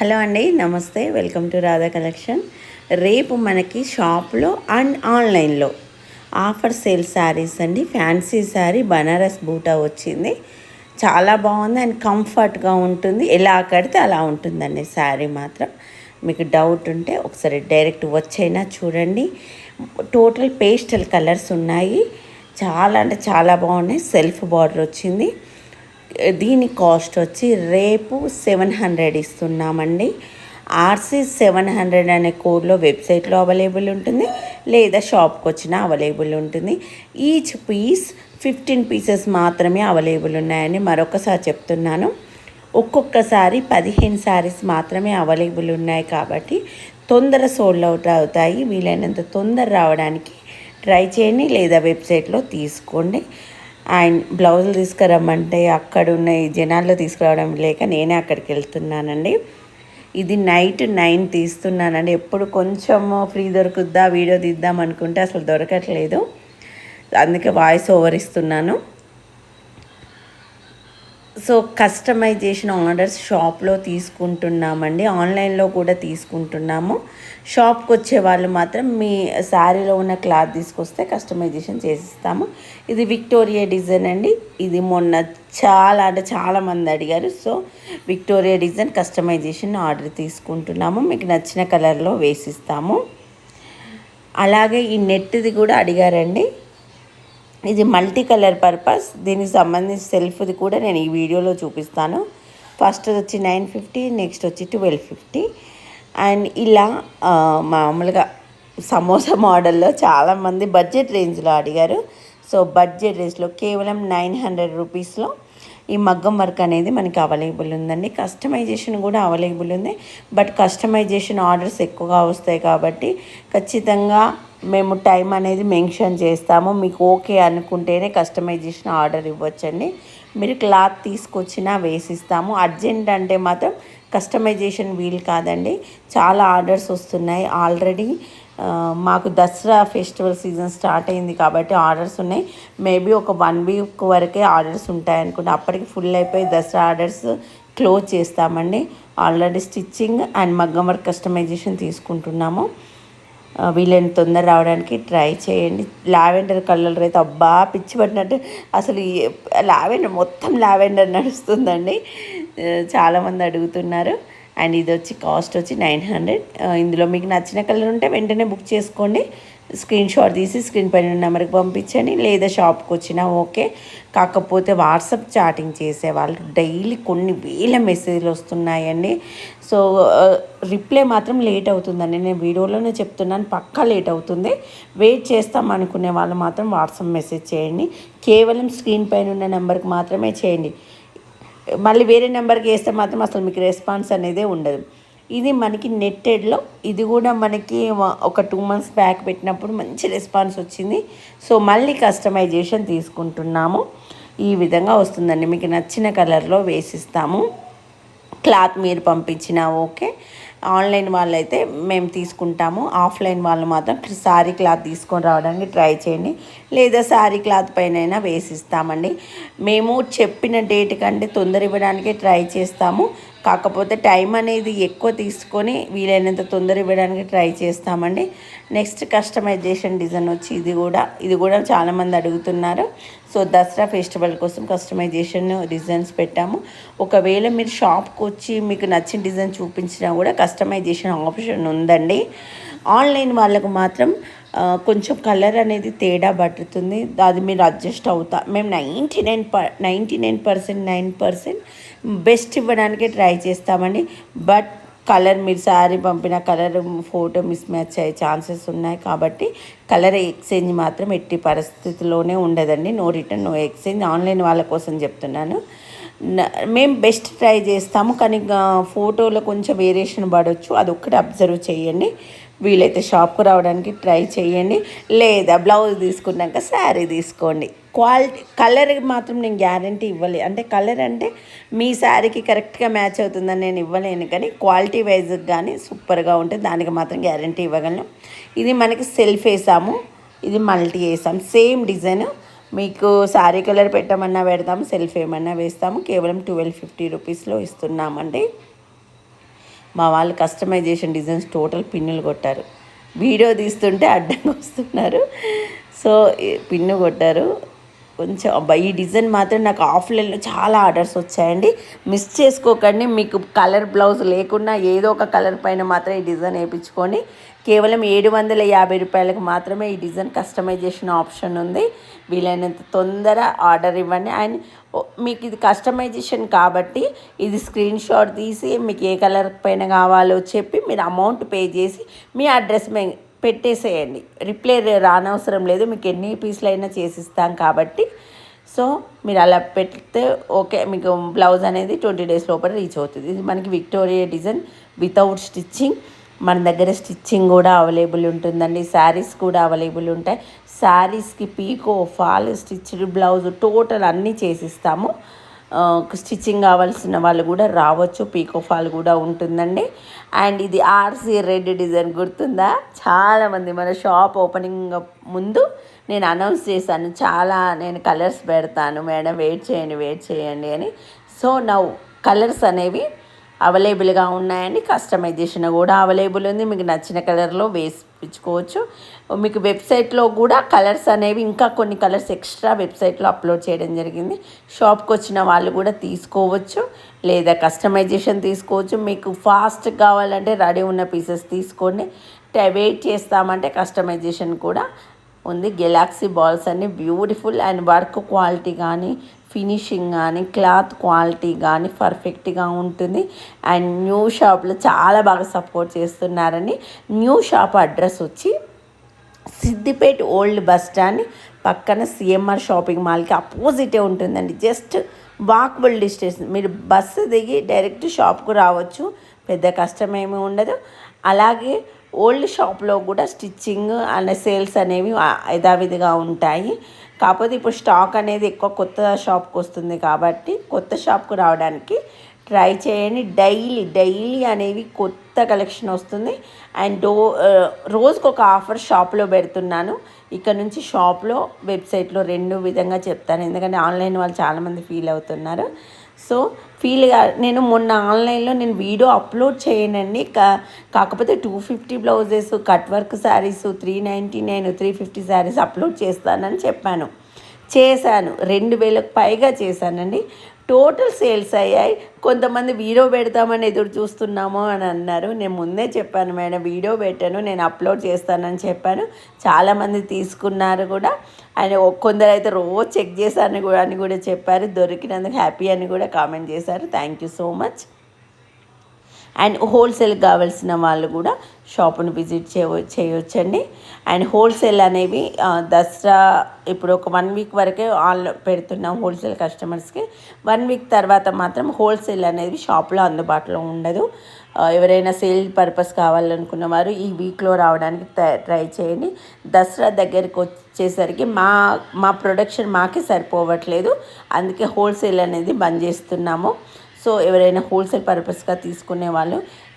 Hello అండి నమస్తే. Welcome to Radha collection. రేపు మనకి షాప్లో అండ్ ఆన్లైన్లో ఆఫర్ సేల్ శారీస్ అండి. ఫ్యాన్సీ శారీ బనారస్ బూటా వచ్చింది. చాలా బాగుంది అండ్ కంఫర్ట్గా ఉంటుంది. ఎలా కడితే అలా ఉంటుందండి శారీ మాత్రం. మీకు డౌట్ ఉంటే ఒకసారి డైరెక్ట్ వచ్చైనా చూడండి. టోటల్ పేస్టల్ కలర్స్ ఉన్నాయి. చాలా అంటే చాలా బాగున్నాయి. సెల్ఫ్ బార్డర్ వచ్చింది. దీని కాస్ట్ వచ్చి రేపు సెవెన్ హండ్రెడ్ ఇస్తున్నామండి. ఆర్సీ సెవెన్ హండ్రెడ్ అనే కోడ్లో వెబ్సైట్లో అవైలబుల్ ఉంటుంది లేదా షాప్కి వచ్చినా అవైలబుల్ ఉంటుంది. ఈచ్ పీస్ ఫిఫ్టీన్ పీసెస్ మాత్రమే అవైలబుల్ ఉన్నాయని మరొకసారి చెప్తున్నాను ఒక్కొక్కసారి పదిహేను శారీస్ మాత్రమే అవైలబుల్ ఉన్నాయి కాబట్టి తొందర సోల్డ్ అవుట్ అవుతాయి. వీలైనంత తొందర రావడానికి ట్రై చేయండి లేదా వెబ్సైట్లో తీసుకోండి. అండ్ బ్లౌజులు తీసుకురమ్మంటే అక్కడున్న ఈ జనాల్లో తీసుకురావడం లేక నేనే అక్కడికి వెళ్తున్నానండి. ఇది నైట్ నైన్ తీస్తున్నానండి. ఎప్పుడు కొంచెం ఫ్రీ దొరుకుద్దా వీడియో తీద్దాం అనుకుంటే అసలు దొరకట్లేదు. అందుకే వాయిస్ ఓవర్ ఇస్తున్నాను. సో కస్టమైజేషన్ ఆర్డర్స్ షాప్లో తీసుకుంటున్నామండి. ఆన్లైన్లో కూడా తీసుకుంటున్నాము. షాప్కి వచ్చే వాళ్ళు మాత్రం మీ శారీలో ఉన్న క్లాత్ తీసుకొస్తే కస్టమైజేషన్ చేసిస్తాము. ఇది విక్టోరియా డిజైన్ అండి. ఇది మొన్న చాలా అంటే చాలామంది అడిగారు. So Victoria design customization order తీసుకుంటున్నాము. మీకు నచ్చిన కలర్లో వేసిస్తాము. అలాగే ఈ నెట్ది కూడా అడిగారండి. ఇది మల్టీ కలర్ పర్పస్. దీనికి సంబంధించి సెల్ఫ్ది కూడా నేను ఈ వీడియోలో చూపిస్తాను. ఫస్ట్ వచ్చి నైన్ ఫిఫ్టీ నెక్స్ట్ వచ్చి ట్వెల్వ్ ఫిఫ్టీ. అండ్ ఇలా మామూలుగా సమోసా మోడల్లో చాలామంది బడ్జెట్ రేంజ్లో అడిగారు. సో బడ్జెట్ రేంజ్లో కేవలం నైన్ హండ్రెడ్ రూపీస్లో ఈ మగ్గం వర్క్ అనేది మనకి అవైలబుల్ ఉందండి. కస్టమైజేషన్ కూడా అవైలబుల్ ఉంది. బట్ కస్టమైజేషన్ ఆర్డర్స్ ఎక్కువగా వస్తాయి కాబట్టి ఖచ్చితంగా మేము టైం అనేది మెన్షన్ చేస్తాము. మీకు ఓకే అనుకుంటేనే కస్టమైజేషన్ ఆర్డర్ ఇవ్వచ్చండి. మీరు క్లాత్ తీసుకొచ్చినా వేసిస్తాము. అర్జెంట్ అంటే మాత్రం కస్టమైజేషన్ వీలు కాదండి. చాలా ఆర్డర్స్ వస్తున్నాయి. ఆల్రెడీ మాకు దసరా ఫెస్టివల్ సీజన్ స్టార్ట్ అయింది కాబట్టి ఆర్డర్స్ ఉన్నాయి. మేబీ ఒక వన్ వీక్ వరకే ఆర్డర్స్ ఉంటాయి అనుకుంటే. అప్పటికి ఫుల్ అయిపోయి దసరా ఆర్డర్స్ క్లోజ్ చేస్తామండి. ఆల్రెడీ స్టిచ్చింగ్ అండ్ మగ్గం వర్క్ కస్టమైజేషన్ తీసుకుంటున్నాము. వీలైన తొందర రావడానికి ట్రై చేయండి. లావెండర్ కలర్ అయితే అబ్బా పిచ్చి పట్టినట్టు అసలు లావెండర్ మొత్తం లావెండర్ నడుస్తుందండి. చాలామంది అడుగుతున్నారు. అండ్ ఇది వచ్చి కాస్ట్ వచ్చి నైన్ హండ్రెడ్. ఇందులో మీకు నచ్చిన కలర్ ఉంటే వెంటనే బుక్ చేసుకోండి. స్క్రీన్ షాట్ తీసి స్క్రీన్ పైన నెంబర్కి పంపించండి. లేదా షాప్కి వచ్చినా ఓకే. కాకపోతే వాట్సాప్ చాటింగ్ చేసే వాళ్ళు డైలీ కొన్ని వేల మెసేజ్లు వస్తున్నాయండి. సో రిప్లై మాత్రం లేట్ అవుతుందండి. నేను వీడియోలోనే చెప్తున్నాను. పక్కా లేట్ అవుతుంది. వెయిట్ చేస్తాం అనుకునే వాళ్ళు మాత్రం వాట్సాప్ మెసేజ్ చేయండి. కేవలం స్క్రీన్ పైన ఉన్న నెంబర్కి మాత్రమే చేయండి. మళ్ళీ వేరే నెంబర్కి వేస్తే మాత్రం అసలు మీకు రెస్పాన్స్ అనేది ఉండదు. ఇది మనకి నెట్టెడ్లో. ఇది కూడా మనకి ఒక టూ మంత్స్ బ్యాక్ పెట్టినప్పుడు మంచి రెస్పాన్స్ వచ్చింది. సో మళ్ళీ కస్టమైజేషన్ తీసుకుంటున్నాము. ఈ విధంగా వస్తుందండి. మీకు నచ్చిన కలర్లో వేసిస్తాము. క్లాత్ మీరు పంపించినా ఓకే. ఆన్లైన్ వాళ్ళైతే మేము తీసుకుంటాము. ఆఫ్లైన్ వాళ్ళు మాత్రం శారీ క్లాత్ తీసుకొని రావడానికి ట్రై చేయండి. లేదా శారీ క్లాత్ పైన వేసిస్తామండి. మేము చెప్పిన డేట్ కంటే తొందర ఇవ్వడానికి ట్రై చేస్తాము. కాకపోతే టైం అనేది ఎక్కువ తీసుకొని వీలైనంత తొందర ఇవ్వడానికి ట్రై చేస్తామండి. నెక్స్ట్ కస్టమైజేషన్ డిజైన్ వచ్చి ఇది కూడా ఇది కూడా చాలామంది అడుగుతున్నారు. సో దసరా ఫెస్టివల్ కోసం కస్టమైజేషన్ డిజైన్స్ పెట్టాము. ఒకవేళ మీరు షాప్కి వచ్చి మీకు నచ్చిన డిజైన్ చూపించినా కూడా కస్టమైజేషన్ ఆప్షన్ ఉందండి. ఆన్లైన్ వాళ్ళకు మాత్రం కొంచెం కలర్ అనేది తేడా పట్టుతుంది. అది మీరు అడ్జస్ట్ అవుతా. మేము ninety nine per ninety nine percent nine percent best ఇవ్వడానికే try చేస్తామండి. బట్ కలర్ మీరు శారీ పంపిన కలర్ ఫోటో మిస్ మ్యాచ్ అయ్యే ఛాన్సెస్ ఉన్నాయి కాబట్టి కలర్ ఎక్స్చేంజ్ మాత్రం ఎట్టి పరిస్థితిలోనే ఉండదండి. No return no exchange. Online వాళ్ళ కోసం చెప్తున్నాను. మేము బెస్ట్ ట్రై చేస్తాము. కానీ ఫోటోలో కొంచెం వేరియేషన్ పడవచ్చు అది ఒక్కటి అబ్జర్వ్ చేయండి. వీలైతే షాప్కు రావడానికి ట్రై చేయండి. లేదా బ్లౌజ్ తీసుకున్నాక శారీ తీసుకోండి. క్వాలిటీ కలర్ మాత్రం నేను గ్యారంటీ ఇవ్వలే. అంటే కలర్ అంటే మీ శారీకి కరెక్ట్గా మ్యాచ్ అవుతుందని నేను ఇవ్వలేను. కానీ క్వాలిటీ వైజ్ కానీ సూపర్గా ఉంటే దానికి మాత్రం గ్యారంటీ ఇవ్వగలను. ఇది మనకి సెల్ఫ్ వేసాము. ఇది మల్టీ వేసాం సేమ్ డిజైన్. మీకు శారీ కలర్ పెట్టమన్నా పెడతాము సెల్ఫ్ ఏమన్నా వేస్తాము. కేవలం ట్వెల్వ్ ఫిఫ్టీ రూపీస్లో ఇస్తున్నామండి. మా వాళ్ళు కస్టమైజేషన్ డిజైన్స్ టోటల్ పిన్నులు కొట్టారు. వీడియో తీస్తుంటే అడ్డంగా వస్తున్నారు. సో పిన్ను కొట్టారు. కొంచెం అబ్బా ఈ డిజైన్ మాత్రం నాకు ఆఫ్లైన్లో చాలా ఆర్డర్స్ వచ్చాయండి. మిస్ చేసుకోకండి మీకు కలర్ బ్లౌజ్ లేకుండా ఏదో ఒక కలర్ పైన మాత్రం ఈ డిజైన్ వేయించుకొని కేవలం ఏడు వందల యాభై రూపాయలకు మాత్రమే ఈ డిజైన్ కస్టమైజేషన్ ఆప్షన్ ఉంది. వీలైనంత తొందర ఆర్డర్ ఇవ్వండి. అండ్ మీకు ఇది కస్టమైజేషన్ కాబట్టి ఇది స్క్రీన్ షాట్ తీసి మీకు ఏ కలర్ పైన కావాలో చెప్పి మీరు అమౌంట్ పే చేసి మీ అడ్రస్ మే పెట్టేసేయండి. రిప్లై రానవసరం లేదు. మీకు ఎన్ని పీసులు అయినా చేసిస్తాం కాబట్టి. సో మీరు అలా పెడితే ఓకే. మీకు బ్లౌజ్ అనేది ట్వంటీ డేస్ లోపల రీచ్ అవుతుంది. ఇది మనకి విక్టోరియా డిజైన్ వితౌట్ స్టిచ్చింగ్ మన దగ్గర స్టిచ్చింగ్ కూడా అవైలబుల్ ఉంటుందండి. శారీస్ కూడా అవైలబుల్ ఉంటాయి. శారీస్కి pico fall stitched blouse total అన్నీ చేసిస్తాము. స్టిచ్చింగ్ కావాల్సిన వాళ్ళు కూడా రావచ్చు. పీకో ఫాల్ కూడా ఉంటుందండి. అండ్ ఇది ఆర్సీ రెడ్ డిజైన్ గుర్తుందా? చాలామంది మన షాప్ ఓపెనింగ్ ముందు నేను అనౌన్స్ చేశాను. చాలా నేను కలర్స్ పెడతాను. మేడం వెయిట్ చేయండి వెయిట్ చేయండి అని. సో నా కలర్స్ అనేవి అవైలబుల్గా ఉన్నాయండి. కస్టమైజేషన్ కూడా అవైలబుల్ ఉంది. మీకు నచ్చిన కలర్లో వేసిపించుకోవచ్చు మీకు వెబ్సైట్లో కూడా కలర్స్ అనేవి ఇంకా కొన్ని కలర్స్ ఎక్స్ట్రా వెబ్సైట్లో అప్లోడ్ చేయడం జరిగింది. షాప్కి వచ్చిన వాళ్ళు కూడా తీసుకోవచ్చు. లేదా కస్టమైజేషన్ తీసుకోవచ్చు. మీకు ఫాస్ట్ కావాలంటే రెడీ ఉన్న పీసెస్ తీసుకోండి. వెయిట్ చేస్తామంటే కస్టమైజేషన్ కూడా ఉంది. గెలాక్సీ బాల్స్ అన్ని బ్యూటిఫుల్ అండ్ వర్క్ క్వాలిటీ కానీ ఫినిషింగ్ కానీ క్లాత్ క్వాలిటీ కానీ పర్ఫెక్ట్గా ఉంటుంది. అండ్ న్యూ షాప్లో చాలా బాగా సపోర్ట్ చేస్తున్నారని న్యూ షాప్ అడ్రస్ వచ్చి సిద్దిపేట ఓల్డ్ బస్ స్టాండ్ పక్కన సిఎంఆర్ షాపింగ్ మాల్కి అపోజిటే ఉంటుందండి. Just walkable distance. మీరు బస్సు దిగి డైరెక్ట్ షాప్కు రావచ్చు. పెద్ద కష్టమేమీ ఉండదు. అలాగే ఓల్డ్ షాప్లో కూడా స్టిచ్చింగ్ అండ్ సేల్స్ అనేవి యథావిధిగా ఉంటాయి. కాకపోతే ఇప్పుడు స్టాక్ అనేది ఎక్కువ కొత్త షాప్కి వస్తుంది కాబట్టి కొత్త షాప్కు రావడానికి ట్రై చేయండి. డైలీ డైలీ అనేవి కొత్త కలెక్షన్ వస్తుంది. అండ్ డో రోజుకు ఒక ఆఫర్ షాప్లో పెడుతున్నాను. ఇక్కడ నుంచి షాప్లో వెబ్సైట్లో రెండు విధంగా చెప్తాను. ఎందుకంటే ఆన్లైన్ వాళ్ళు చాలామంది ఫీల్ అవుతున్నారు. సో ఫీల్గా నేను మొన్న ఆన్లైన్లో నేను వీడియో అప్లోడ్ చేయనండి. కా కాకపోతే two fifty blouses cut work saris three ninety nine three fifty saris upload చేస్తానని చెప్పాను. చేశాను. రెండు వేలకు పైగా చేశానండి. టోటల్ సేల్స్ అయ్యాయి. కొంతమంది వీడియో పెడతామని ఎదురు చూస్తున్నాము అని అన్నారు. నేను ముందే చెప్పాను మేడం వీడియో పెట్టాను నేను అప్లోడ్ చేస్తానని చెప్పాను. చాలామంది తీసుకున్నారు కూడా. ఆయన కొందరు అయితే రోజు చెక్ చేశాను కూడా అని కూడా చెప్పారు. దొరికినందుకు హ్యాపీ అని కూడా కామెంట్ చేశారు. Thank you so much. And wholesale కావాల్సిన వాళ్ళు కూడా షాపును విజిట్ చేయ చేయొచ్చండి. అండ్ హోల్సేల్ అనేవి దసరా ఇప్పుడు ఒక వన్ వీక్ వరకే ఆన్ పెడుతున్నాం హోల్సేల్ కస్టమర్స్కి వన్ వీక్ తర్వాత మాత్రం హోల్సేల్ అనేది షాప్లో అందుబాటులో ఉండదు. ఎవరైనా సేల్ పర్పస్ కావాలనుకున్న వారు ఈ వీక్లో రావడానికి ట్రై చేయండి. దసరా దగ్గరికి వచ్చేసరికి మా మా ప్రొడక్షన్ మాకే సరిపోవట్లేదు. అందుకే హోల్సేల్ అనేది బంద్ చేస్తున్నాము. సో ఎవరైనా హోల్సేల్ పర్పస్గా తీసుకునే వాళ్ళు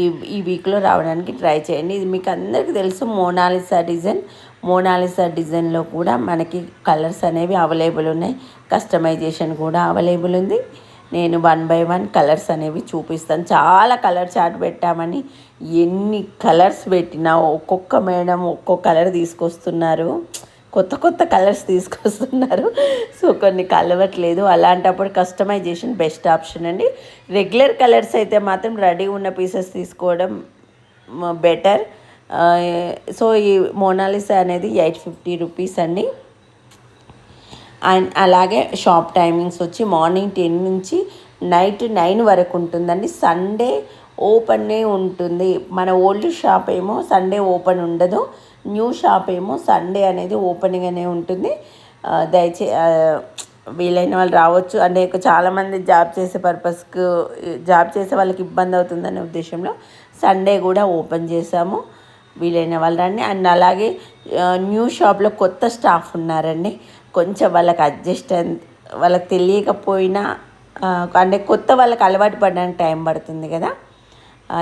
ఈ ఈ వీక్లో రావడానికి ట్రై చేయండి. ఇది మీకు అందరికీ తెలుసు మోనాలిసా డిజైన్. మోనాలిసా డిజైన్లో కూడా మనకి కలర్స్ అనేవి అవైలబుల్ ఉన్నాయి. కస్టమైజేషన్ కూడా అవైలబుల్ ఉంది. నేను వన్ బై వన్ కలర్స్ అనేవి చూపిస్తాను. చాలా కలర్ చార్ట్ పెట్టామని ఎన్ని కలర్స్ పెట్టినా ఒక్కొక్క మేడం ఒక్కొక్క కలర్ తీసుకొస్తున్నారు. కొత్త కొత్త కలర్స్ తీసుకొస్తున్నారు. సో కొన్ని కలవట్లేదు. అలాంటప్పుడు కస్టమైజేషన్ బెస్ట్ ఆప్షన్ అండి. రెగ్యులర్ కలర్స్ అయితే మాత్రం రెడీ ఉన్న పీసెస్ తీసుకోవడం బెటర్. సో ఈ మోనాలిసా అనేది ఎయిట్ ఫిఫ్టీ రూపీస్ అండి. అండ్ అలాగే షాప్ టైమింగ్స్ వచ్చి మార్నింగ్ టెన్ నుంచి నైట్ నైన్ వరకు ఉంటుందండి. సండే ఓపెన్నే ఉంటుంది. మన ఓల్డ్ షాప్ ఏమో సండే ఓపెన్ ఉండదు. న్యూ షాప్ ఏమో సండే అనేది ఓపెనింగ్ ఉంటుంది. దయచే వీలైన వాళ్ళు రావచ్చు. అంటే చాలామంది జాబ్ చేసే పర్పస్కు జాబ్ చేసే వాళ్ళకి ఇబ్బంది అవుతుందనే ఉద్దేశంలో సండే కూడా ఓపెన్ చేసాము వీలైన వాళ్ళు రండి. అండ్ అలాగే న్యూ షాప్లో కొత్త స్టాఫ్ ఉన్నారండి. కొంచెం వాళ్ళకి అడ్జస్ట్ వాళ్ళకి తెలియకపోయినా అంటే కొత్త వాళ్ళకి అలవాటు పడడానికి టైం పడుతుంది కదా.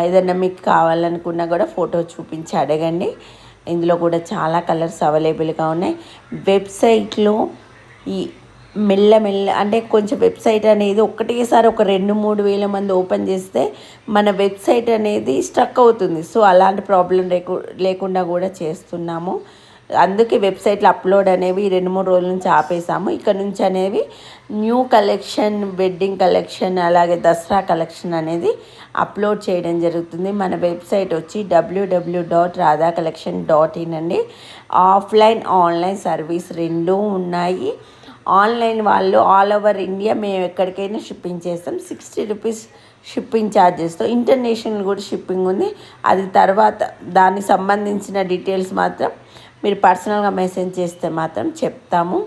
ఏదైనా మీకు కావాలనుకున్నా కూడా ఫోటో చూపించి అడగండి. ఇందులో కూడా చాలా కలర్స్ అవైలబుల్గా ఉన్నాయి. వెబ్సైట్లో ఈ మెల్లమెల్ల అంటే కొంచెం వెబ్సైట్ అనేది ఒకటేసారి ఒక రెండు మూడు వేల మంది ఓపెన్ చేస్తే మన వెబ్సైట్ అనేది స్ట్రక్ అవుతుంది. సో అలాంటి ప్రాబ్లం లేకు లేకుండా కూడా చేస్తున్నాము. అందుకే వెబ్సైట్లో అప్లోడ్ అనేవి రెండు మూడు రోజుల నుంచి ఆపేసాము. ఇక్కడ నుంచి అనేవి న్యూ కలెక్షన్ వెడ్డింగ్ కలెక్షన్ అలాగే దసరా కలెక్షన్ అనేది అప్లోడ్ చేయడం జరుగుతుంది. మన వెబ్సైట్ వచ్చి WWW dot Radha collection dot in అండి. ఆఫ్లైన్ ఆన్లైన్ సర్వీస్ రెండూ ఉన్నాయి. ఆన్లైన్ వాళ్ళు ఆల్ ఓవర్ ఇండియా మేము ఎక్కడికైనా షిప్పింగ్ చేస్తాం. సిక్స్టీ రూపీస్ షిప్పింగ్ ఛార్జెస్తో ఇంటర్నేషనల్ కూడా షిప్పింగ్ ఉంది. అది తర్వాత దానికి సంబంధించిన డీటెయిల్స్ మాత్రం మీరు పర్సనల్గా మెసేజ్ చేస్తే మాత్రం చెప్తాము.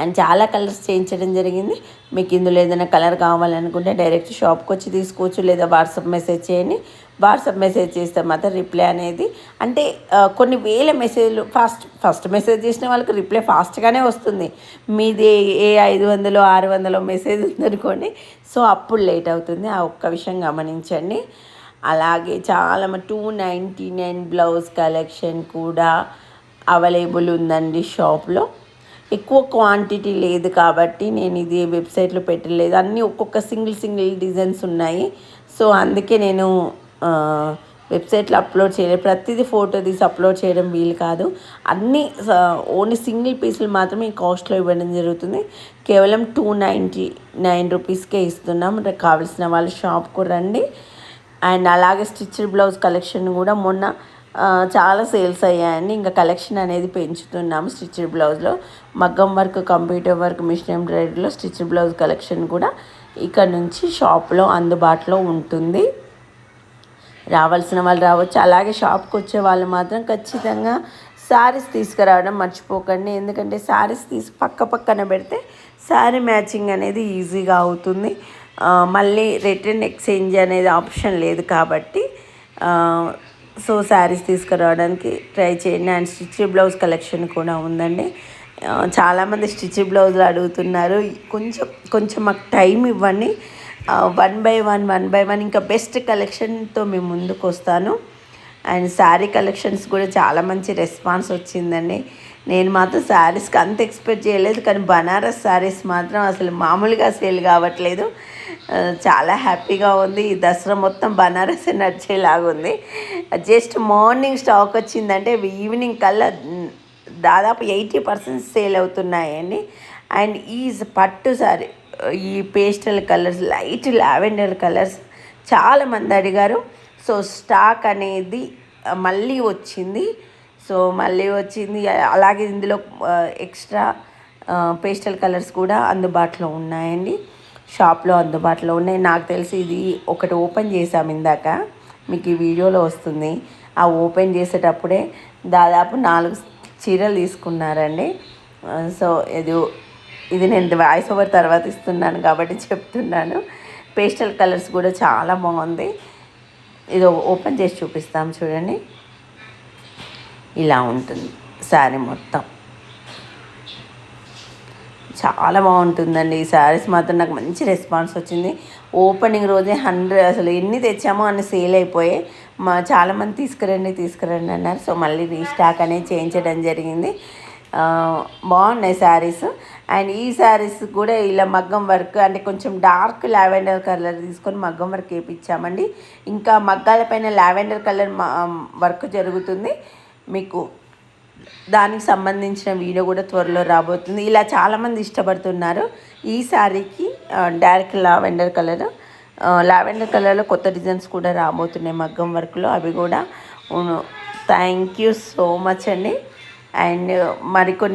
అండ్ చాలా కలర్స్ చేయించడం జరిగింది. మీకు ఇందులో ఏదైనా కలర్ కావాలనుకుంటే డైరెక్ట్ షాప్కి వచ్చి తీసుకోవచ్చు లేదా వాట్సాప్ మెసేజ్ చేయండి. వాట్సాప్ మెసేజ్ చేస్తే మాత్రం రిప్లై అనేది అంటే కొన్ని వేల మెసేజ్లు ఫస్ట్ ఫస్ట్ మెసేజ్ చేసిన వాళ్ళకి రిప్లై ఫాస్ట్గానే వస్తుంది. మీది ఏ ఐదు వందలు ఆరు వందలు మెసేజ్ ఉందనుకోండి. సో అప్పుడు లేట్ అవుతుంది. ఆ ఒక్క విషయం గమనించండి. అలాగే చాలా two ninety nine blouse collection కూడా అవైలబుల్ ఉందండి షాప్లో ఎక్కువ క్వాంటిటీ లేదు కాబట్టి నేను ఇది వెబ్సైట్లో పెట్టలేదు. అన్నీ ఒక్కొక్క సింగిల్ సింగిల్ డిజైన్స్ ఉన్నాయి. సో అందుకే నేను వెబ్సైట్లో అప్లోడ్ చేయలేదు. ప్రతిదీ ఫోటో తీసి అప్లోడ్ చేయడం వీలు కాదు. అన్నీ ఓన్లీ సింగిల్ పీసులు మాత్రమే కాస్ట్లో ఇవ్వడం జరుగుతుంది. కేవలం టూ నైంటీ నైన్ రూపీస్కే ఇస్తున్నాం. కావాల్సిన వాళ్ళు షాప్కు రండి. అండ్ అలాగే స్టిచ్డ్ బ్లౌజ్ కలెక్షన్ కూడా మొన్న చాలా సేల్స్ అయ్యాయండి. ఇంకా కలెక్షన్ అనేది పెంచుతున్నాము స్టిచ్డ్ బ్లౌజ్లో. మగ్గం వర్క్ కంప్యూటర్ వర్క్ మిషన్ ఎంబ్రాయిడరీలో స్టిచ్డ్ బ్లౌజ్ కలెక్షన్ కూడా ఇక్కడ నుంచి షాప్లో అందుబాటులో ఉంటుంది. రావాల్సిన వాళ్ళు రావచ్చు. అలాగే షాప్కి వచ్చే వాళ్ళు మాత్రం ఖచ్చితంగా శారీస్ తీసుకురావడం మర్చిపోకండి. ఎందుకంటే శారీస్ తీసి పక్క పక్కన పెడితే శారీ మ్యాచింగ్ అనేది ఈజీగా అవుతుంది. మళ్ళీ రిటర్న్ ఎక్స్చేంజ్ అనేది ఆప్షన్ లేదు కాబట్టి సో శారీస్ తీసుకురావడానికి ట్రై చేయండి. అండ్ స్టిచ్ బ్లౌజ్ కలెక్షన్ కూడా ఉందండి. చాలామంది స్టిచ్ బ్లౌజులు అడుగుతున్నారు. కొంచెం కొంచెం మాకు టైం ఇవ్వండి. One by one one by one ఇంకా బెస్ట్ కలెక్షన్తో మేము ముందుకు వస్తాను అండ్ శారీ కలెక్షన్స్ కూడా చాలా మంచి రెస్పాన్స్ వచ్చిందండి. నేను మాత్రం శారీస్కి అంత ఎక్స్పెక్ట్ చేయలేదు కానీ బనారస్ శారీస్ మాత్రం అసలు మామూలుగా సేల్ కావట్లేదు. చాలా హ్యాపీగా ఉంది. ఈ దసరా మొత్తం బనారస్ నడిచేలాగా ఉంది. జస్ట్ మార్నింగ్ స్టాక్ వచ్చిందంటే ఈవినింగ్ కల్లా దాదాపు ఎయిటీ పర్సెంట్ సేల్ అవుతున్నాయండి. అండ్ ఈ పట్టు సారీ ఈ pastel colours light lavender colours చాలామంది అడిగారు. సో స్టాక్ అనేది మళ్ళీ వచ్చింది. సో మళ్ళీ వచ్చింది. అలాగే ఇందులో ఎక్స్ట్రా పేస్టల్ కలర్స్ కూడా అందుబాటులో ఉన్నాయండి. షాప్లో అందుబాటులో ఉన్నాయి. నాకు తెలిసి ఇది ఒకటి ఓపెన్ చేసాం ఇందాక. మీకు ఈ వీడియోలో వస్తుంది. ఆ ఓపెన్ చేసేటప్పుడే దాదాపు నాలుగు చీరలు తీసుకున్నారండి. సో ఇది ఇది నేను వాయిస్ ఓవర్ తర్వాత ఇస్తున్నాను కాబట్టి చెప్తున్నాను. పేస్టల్ కలర్స్ కూడా చాలా బాగుంది. ఇది ఓపెన్ చేసి చూపిస్తాం చూడండి. ఇలా ఉంటుంది శారీ మొత్తం. చాలా బాగుంటుందండి ఈ శారీస్ మాత్రం. నాకు మంచి రెస్పాన్స్ వచ్చింది. ఓపెనింగ్ రోజే హండ్రెడ్ అసలు ఎన్ని తెచ్చామో అన్ని సేల్ అయిపోయాయి. మా చాలామంది తీసుకురండి తీసుకురండి అన్నారు. సో మళ్ళీ రీస్టాక్ అనేది చేయించడం జరిగింది. బాగున్నాయి శారీస్. అండ్ ఈ శారీస్ కూడా ఇలా మగ్గం వర్క్ అంటే కొంచెం డార్క్ లావెండర్ కలర్ తీసుకొని మగ్గం వర్క్ వేయించామండి ఇంకా మగ్గాల పైన లావెండర్ కలర్ వర్క్ జరుగుతుంది. మీకు దానికి సంబంధించిన వీడియో కూడా త్వరలో రాబోతుంది. ఇలా చాలామంది ఇష్టపడుతున్నారు. ఈ శారీకి డైరెక్ట్ లావెండర్ కలర్. లావెండర్ కలర్లో కొత్త డిజైన్స్ కూడా రాబోతున్నాయి మగ్గం వర్క్లో. అవి కూడా. థ్యాంక్ యూ సో మచ్ అండి. అండ్ మరికొన్ని